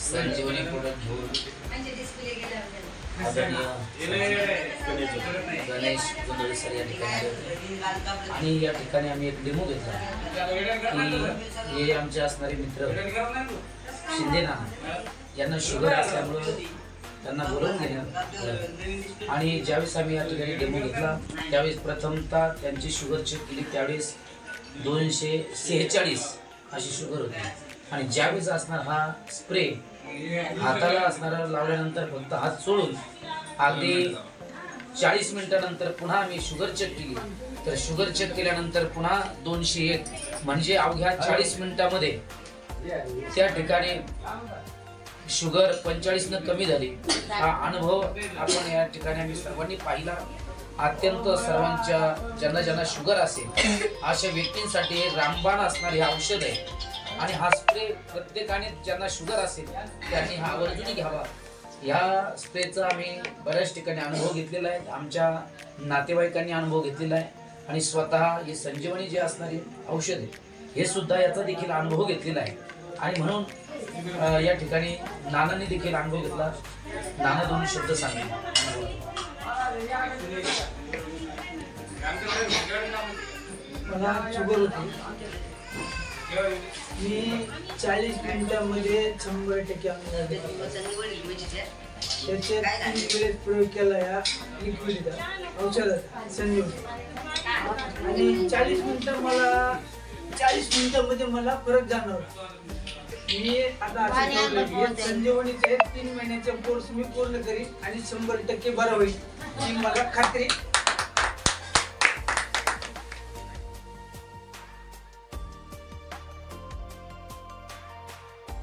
संजीवनी product घेऊन Ganesh गुंडळे sir या ठिकाणी आणि या ठिकाणी आम्ही एक डेमो घेतला. की हे आमचे असणारे मित्र शिंदे यांना शुगर असल्यामुळं त्यांना बोलवून घेण्यात आणि ज्यावेळेस आम्ही या ठिकाणी डेमो घेतला त्यावेळेस प्रथमतः त्यांची शुगर चेक केली त्यावेळेस दोनशे सेहेचाळीस अशी शुगर होती. आणि ज्यावेळेस असणार हा स्प्रे हाताला असणारा लावल्यानंतर फक्त हात सोडून अगदी चाळीस मिनिटानंतर पुन्हा आम्ही शुगर चेक केली. तर शुगर चेक केल्यानंतर पुन्हा दोनशे एक. म्हणजे अवघ्या चाळीस मिनिटामध्ये त्या ठिकाणी शुगर पंचेचाळीस न कमी झाली. हा अनुभव आपण या ठिकाणी आम्ही सर्वांनी पाहिला. अत्यंत सर्वांच्या ज्यांना ज्यांना शुगर असेल अशा व्यक्तींसाठी रामबाण असणारे हे औषध आहे. आणि हा स्प्रे प्रत्येकाने ज्यांना शुगर असेल त्यांनी हा आवर्जून घ्यावा. या स्प्रेचा आम्ही बऱ्याच ठिकाणी अनुभव घेतलेला आहे. आमच्या नातेवाईकांनी अनुभव घेतलेला आहे. आणि स्वतः हे संजीवनी जे असणारे औषध आहे हे सुद्धा याचा देखील अनुभव घेतलेला आहे. आणि म्हणून या ठिकाणी नानांनी देखील अनुभव घेतला. नाना दोन शब्द सांगितले मला शुगर होती. मी चाळीस मिनिटामध्ये शंभर टक्के अंदाज. त्याचे तीन वेळेस प्रयोग केला या. लिक्विडचा औषधाचा संजीवनी आणि चाळीस मिनिटं मला चाळीस मिनिटामध्ये मला फरक जाणवला. मी आता संजीवनीचे तीन महिन्याचा कोर्स मी पूर्ण करीन आणि शंभर टक्के बरा होईल. ही मला खात्री.